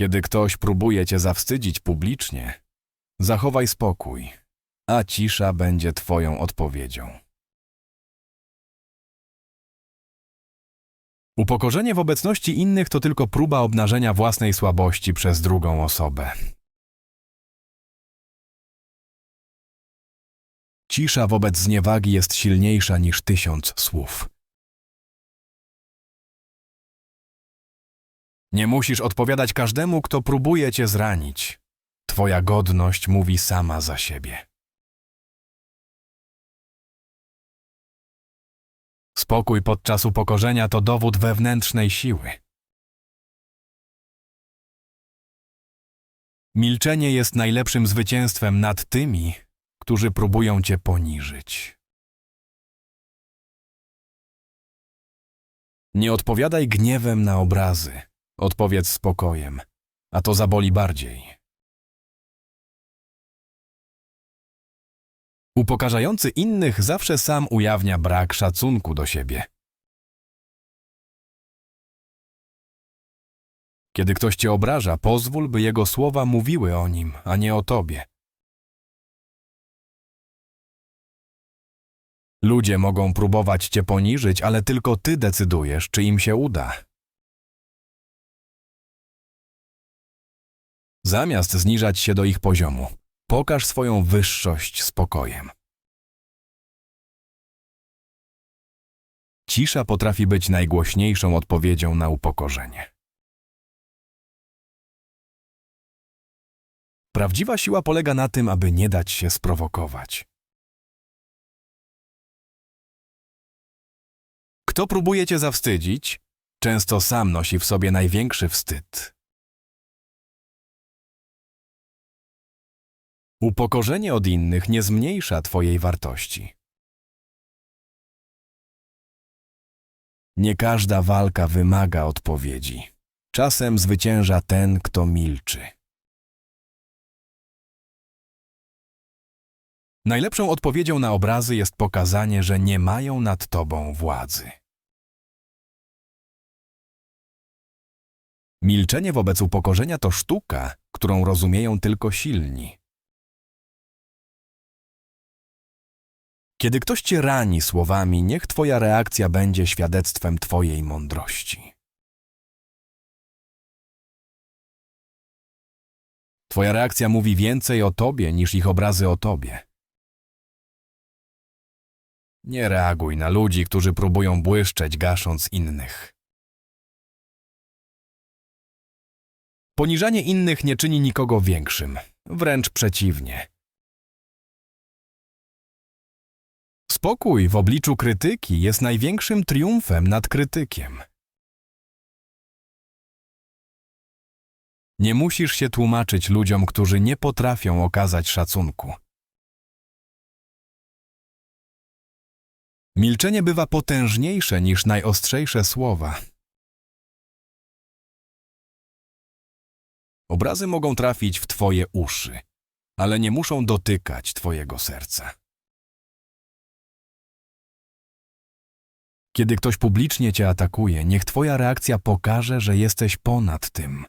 Kiedy ktoś próbuje cię zawstydzić publicznie, zachowaj spokój, a cisza będzie twoją odpowiedzią. Upokorzenie w obecności innych to tylko próba obnażenia własnej słabości przez drugą osobę. Cisza wobec zniewagi jest silniejsza niż tysiąc słów. Nie musisz odpowiadać każdemu, kto próbuje cię zranić. Twoja godność mówi sama za siebie. Spokój podczas upokorzenia to dowód wewnętrznej siły. Milczenie jest najlepszym zwycięstwem nad tymi, którzy próbują cię poniżyć. Nie odpowiadaj gniewem na obrazy, odpowiedz spokojem, a to zaboli bardziej. Upokarzający innych zawsze sam ujawnia brak szacunku do siebie. Kiedy ktoś cię obraża, pozwól, by jego słowa mówiły o nim, a nie o tobie. Ludzie mogą próbować cię poniżyć, ale tylko ty decydujesz, czy im się uda. Zamiast zniżać się do ich poziomu, pokaż swoją wyższość spokojem. Cisza potrafi być najgłośniejszą odpowiedzią na upokorzenie. Prawdziwa siła polega na tym, aby nie dać się sprowokować. Kto próbuje cię zawstydzić, często sam nosi w sobie największy wstyd. Upokorzenie od innych nie zmniejsza Twojej wartości. Nie każda walka wymaga odpowiedzi. Czasem zwycięża ten, kto milczy. Najlepszą odpowiedzią na obrazy jest pokazanie, że nie mają nad Tobą władzy. Milczenie wobec upokorzenia to sztuka, którą rozumieją tylko silni. Kiedy ktoś cię rani słowami, niech twoja reakcja będzie świadectwem twojej mądrości. Twoja reakcja mówi więcej o tobie niż ich obrazy o tobie. Nie reaguj na ludzi, którzy próbują błyszczeć, gasząc innych. Poniżanie innych nie czyni nikogo większym, wręcz przeciwnie. Spokój w obliczu krytyki jest największym triumfem nad krytykiem. Nie musisz się tłumaczyć ludziom, którzy nie potrafią okazać szacunku. Milczenie bywa potężniejsze niż najostrzejsze słowa. Obrazy mogą trafić w Twoje uszy, ale nie muszą dotykać Twojego serca. Kiedy ktoś publicznie Cię atakuje, niech Twoja reakcja pokaże, że jesteś ponad tym.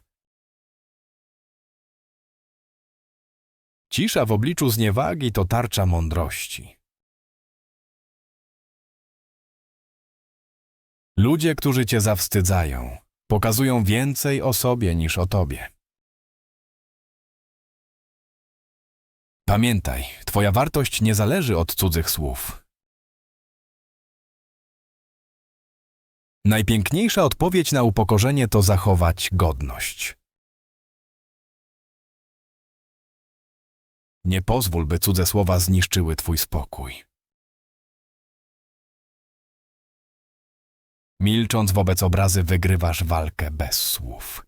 Cisza w obliczu zniewagi to tarcza mądrości. Ludzie, którzy Cię zawstydzają, pokazują więcej o sobie niż o Tobie. Pamiętaj, Twoja wartość nie zależy od cudzych słów. Najpiękniejsza odpowiedź na upokorzenie to zachować godność. Nie pozwól, by cudze słowa zniszczyły Twój spokój. Milcząc wobec obrazy, wygrywasz walkę bez słów.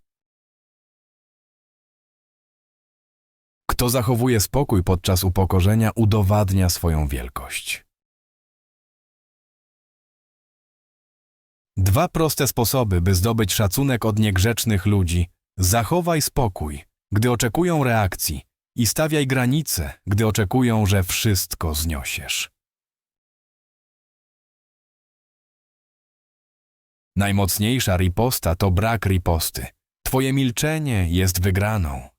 Kto zachowuje spokój podczas upokorzenia, udowadnia swoją wielkość. Dwa proste sposoby, by zdobyć szacunek od niegrzecznych ludzi. Zachowaj spokój, gdy oczekują reakcji i stawiaj granice, gdy oczekują, że wszystko zniosiesz. Najmocniejsza riposta to brak riposty. Twoje milczenie jest wygraną.